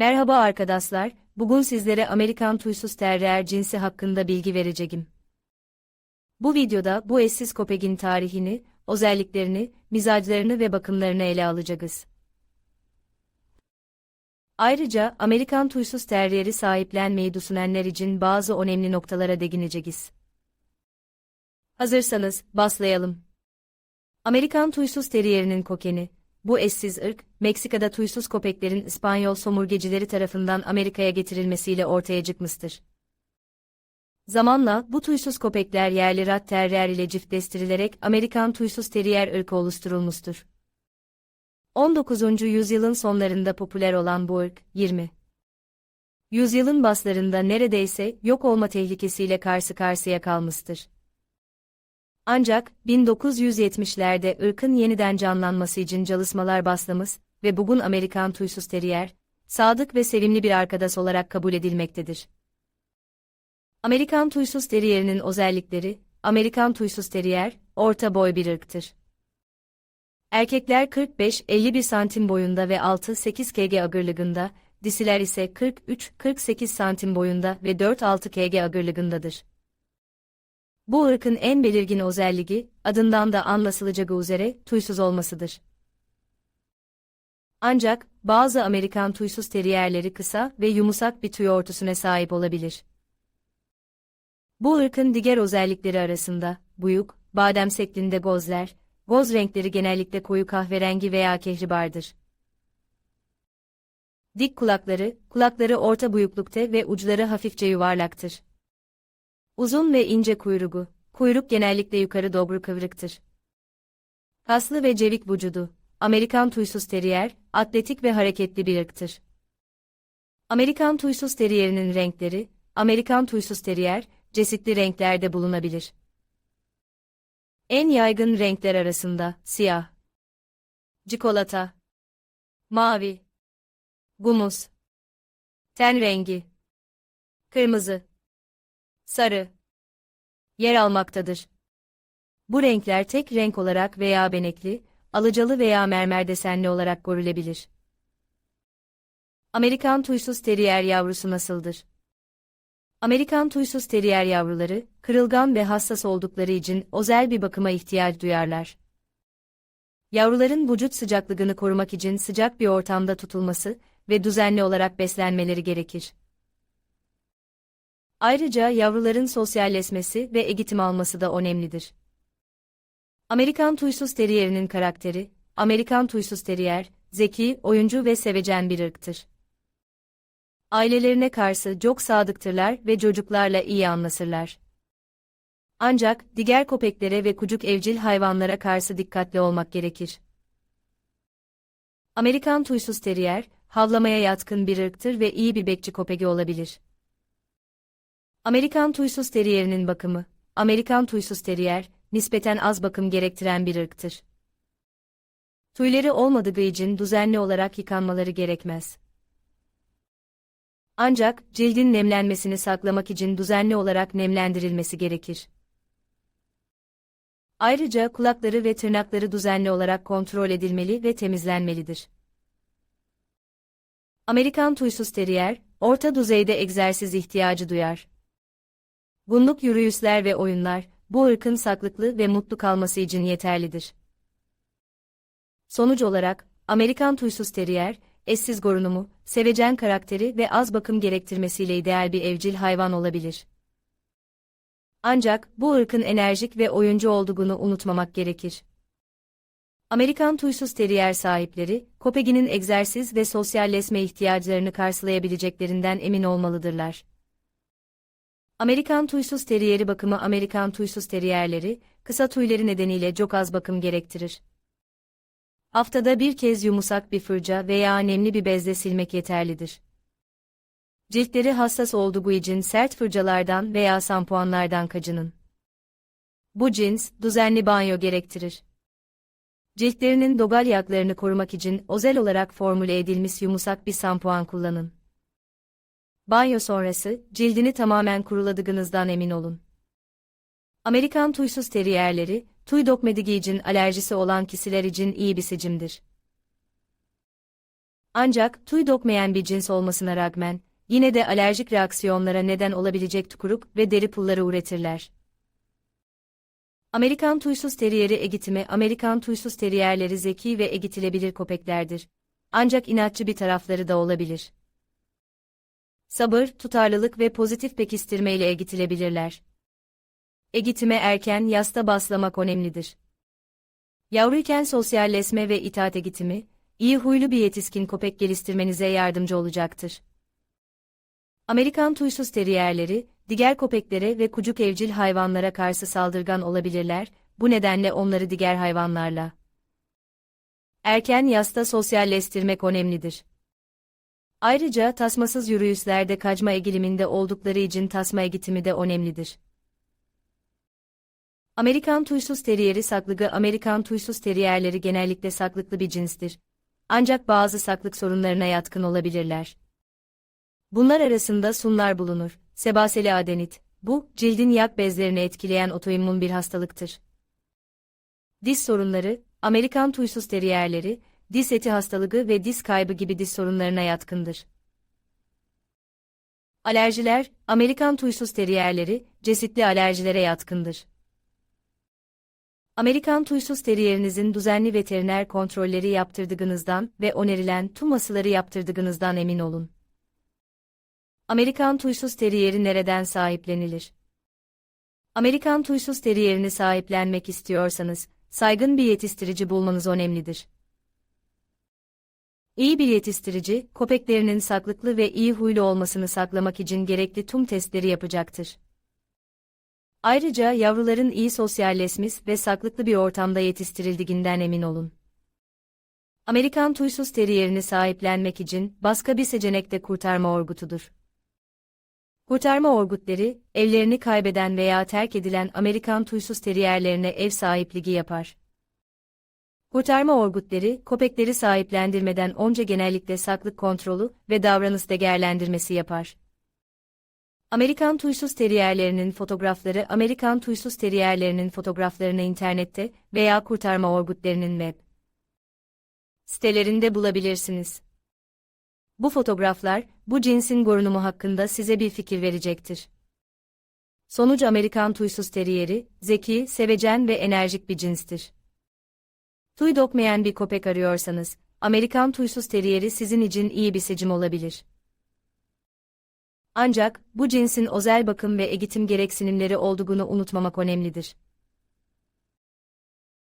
Merhaba arkadaşlar, bugün sizlere Amerikan Tuysuz Terrier cinsi hakkında bilgi vereceğim. Bu videoda bu eşsiz köpeğin tarihini, özelliklerini, mizaclarını ve bakımlarını ele alacağız. Ayrıca Amerikan Tuysuz Terrier'i sahiplenmeyi düşünenler için bazı önemli noktalara değineceğiz. Hazırsanız, başlayalım. Amerikan Tuysuz Terrier'inin kokeni, bu eşsiz ırk, Meksika'da tuysuz köpeklerin İspanyol somurgecileri tarafından Amerika'ya getirilmesiyle ortaya çıkmıştır. Zamanla bu tuysuz köpekler yerli rat terrier ile çiftleştirilerek Amerikan tuysuz terrier ırkı oluşturulmuştur. 19. yüzyılın sonlarında popüler olan bu ırk, 20. Yüzyılın baslarında neredeyse yok olma tehlikesiyle karşı karşıya kalmıştır. Ancak 1970'lerde ırkın yeniden canlanması için çalışmalar başlamış ve bugün Amerikan Tuysuz Terrier, sadık ve sevimli bir arkadaş olarak kabul edilmektedir. Amerikan Tuysuz Terrier'in özellikleri, Amerikan Tuysuz Terrier, orta boy bir ırktır. Erkekler 45-51 santim boyunda ve 6-8 kg ağırlığında, disiler ise 43-48 santim boyunda ve 4-6 kg ağırlığındadır. Bu ırkın en belirgin özelliği, adından da anlaşılacağı üzere, tuysuz olmasıdır. Ancak, bazı Amerikan tuysuz teriyerleri kısa ve yumuşak bir tüy örtüsüne sahip olabilir. Bu ırkın diğer özellikleri arasında, buyuk, badem şeklinde gözler, göz renkleri genellikle koyu kahverengi veya kehribardır. Dik kulakları, kulakları orta büyüklükte ve uçları hafifçe yuvarlaktır. Uzun ve ince kuyruğu, kuyruk genellikle yukarı doğru kıvrıktır. Kaslı ve cevik vücudu, Amerikan Tuysuz Terrier, atletik ve hareketli bir ırktır. Amerikan Tuysuz Terrier'inin renkleri, Amerikan Tuysuz Terrier, çeşitli renklerde bulunabilir. En yaygın renkler arasında, siyah, çikolata, mavi, gumus, ten rengi, kırmızı, sarı yer almaktadır. Bu renkler tek renk olarak veya benekli, alıcalı veya mermer desenli olarak görülebilir. Amerikan Tuysuz Terrier yavrusu nasıldır? Amerikan Tuysuz Terrier yavruları, kırılgan ve hassas oldukları için özel bir bakıma ihtiyaç duyarlar. Yavruların vücut sıcaklığını korumak için sıcak bir ortamda tutulması ve düzenli olarak beslenmeleri gerekir. Ayrıca yavruların sosyalleşmesi ve eğitim alması da önemlidir. Amerikan Tuysuz Terrier'inin karakteri, Amerikan Tuysuz Terrier, zeki, oyuncu ve sevecen bir ırktır. Ailelerine karşı çok sadıktırlar ve çocuklarla iyi anlaşırlar. Ancak diğer köpeklere ve kucuk evcil hayvanlara karşı dikkatli olmak gerekir. Amerikan Tuysuz Terrier, havlamaya yatkın bir ırktır ve iyi bir bekçi köpeği olabilir. Amerikan Tuysuz Terrier'inin bakımı, Amerikan Tuysuz Terrier, nispeten az bakım gerektiren bir ırktır. Tüyleri olmadığı için düzenli olarak yıkanmaları gerekmez. Ancak cildin nemlenmesini saklamak için düzenli olarak nemlendirilmesi gerekir. Ayrıca kulakları ve tırnakları düzenli olarak kontrol edilmeli ve temizlenmelidir. Amerikan Tuysuz Terrier, orta düzeyde egzersiz ihtiyacı duyar. Günlük yürüyüşler ve oyunlar, bu ırkın saklıklı ve mutlu kalması için yeterlidir. Sonuç olarak, Amerikan Tuysuz Terrier, eşsiz korunumu, sevecen karakteri ve az bakım gerektirmesiyle ideal bir evcil hayvan olabilir. Ancak, bu ırkın enerjik ve oyuncu olduğunu unutmamak gerekir. Amerikan Tuysuz Terrier sahipleri, köpeğinin egzersiz ve sosyalleşme ihtiyaçlarını karşılayabileceklerinden emin olmalıdırlar. Amerikan Tuysuz Terrieri bakımı Amerikan Tuysuz Terrierleri, kısa tüyleri nedeniyle çok az bakım gerektirir. Haftada bir kez yumuşak bir fırça veya nemli bir bezle silmek yeterlidir. Ciltleri hassas olduğu için sert fırçalardan veya sampuanlardan kaçının. Bu cins, düzenli banyo gerektirir. Ciltlerinin dogal yaklarını korumak için özel olarak formüle edilmiş yumuşak bir sampuan kullanın. Banyo sonrası, cildini tamamen kuruladığınızdan emin olun. Amerikan tuysuz teriyerleri, tüy dökmediği için alerjisi olan kişiler için iyi bir seçimdir. Ancak tüy dökmeyen bir cins olmasına rağmen, yine de alerjik reaksiyonlara neden olabilecek tükürük ve deri pulları üretirler. Amerikan tuysuz teriyeri egitimi Amerikan tuysuz teriyerleri zeki ve egitilebilir köpeklerdir. Ancak inatçı bir tarafları da olabilir. Sabır, tutarlılık ve pozitif pekistirme ile egitilebilirler. Egitime erken yasta baslamak önemlidir. Yavruyken sosyalleşme ve itaat egitimi, iyi huylu bir yetişkin köpek geliştirmenize yardımcı olacaktır. Amerikan tuysuz teriyerleri, diğer köpeklere ve kucuk evcil hayvanlara karşı saldırgan olabilirler, bu nedenle onları diğer hayvanlarla. Erken yasta sosyalleştirmek önemlidir. Ayrıca tasmasız yürüyüşlerde kaçma eğiliminde oldukları için tasma eğitimi de önemlidir. Amerikan tuysuz teriyeri saklığı Amerikan tuysuz teriyerleri genellikle saklıklı bir cinstir. Ancak bazı saklık sorunlarına yatkın olabilirler. Bunlar arasında sunlar bulunur. Sebaseli adenit. Bu, cildin yak bezlerini etkileyen otoimmün bir hastalıktır. Diz sorunları, Amerikan tuysuz teriyerleri, diz eti hastalığı ve diz kaybı gibi diz sorunlarına yatkındır. Alerjiler, Amerikan tuysuz teriyerleri, cesitli alerjilere yatkındır. Amerikan tuysuz teriyerinizin düzenli veteriner kontrolleri yaptırdığınızdan ve önerilen tüm asıları yaptırdığınızdan emin olun. Amerikan tuysuz teriyeri nereden sahiplenilir? Amerikan tuysuz teriyerini sahiplenmek istiyorsanız, saygın bir yetiştirici bulmanız önemlidir. İyi bir yetiştirici, köpeklerinin saklıklı ve iyi huylu olmasını saklamak için gerekli tüm testleri yapacaktır. Ayrıca yavruların iyi sosyalleşmiş ve saklıklı bir ortamda yetiştirildiğinden emin olun. Amerikan tuysuz teriyerini sahiplenmek için başka bir seçenek de kurtarma orgutudur. Kurtarma orgutları, evlerini kaybeden veya terk edilen Amerikan tuysuz teriyerlerine ev sahipliği yapar. Kurtarma orgutları, köpekleri sahiplendirmeden önce genellikle saklık kontrolü ve davranış değerlendirmesi yapar. Amerikan tuysuz teriyerlerinin fotoğrafları Amerikan tuysuz teriyerlerinin fotoğraflarını internette veya kurtarma orgutlarının web sitelerinde bulabilirsiniz. Bu fotoğraflar, bu cinsin korunumu hakkında size bir fikir verecektir. Sonuç Amerikan tuysuz teriyeri, zeki, sevecen ve enerjik bir cinstir. Tüy dökmeyen bir köpek arıyorsanız, Amerikan tuysuz teriyeri sizin için iyi bir seçim olabilir. Ancak, bu cinsin özel bakım ve eğitim gereksinimleri olduğunu unutmamak önemlidir.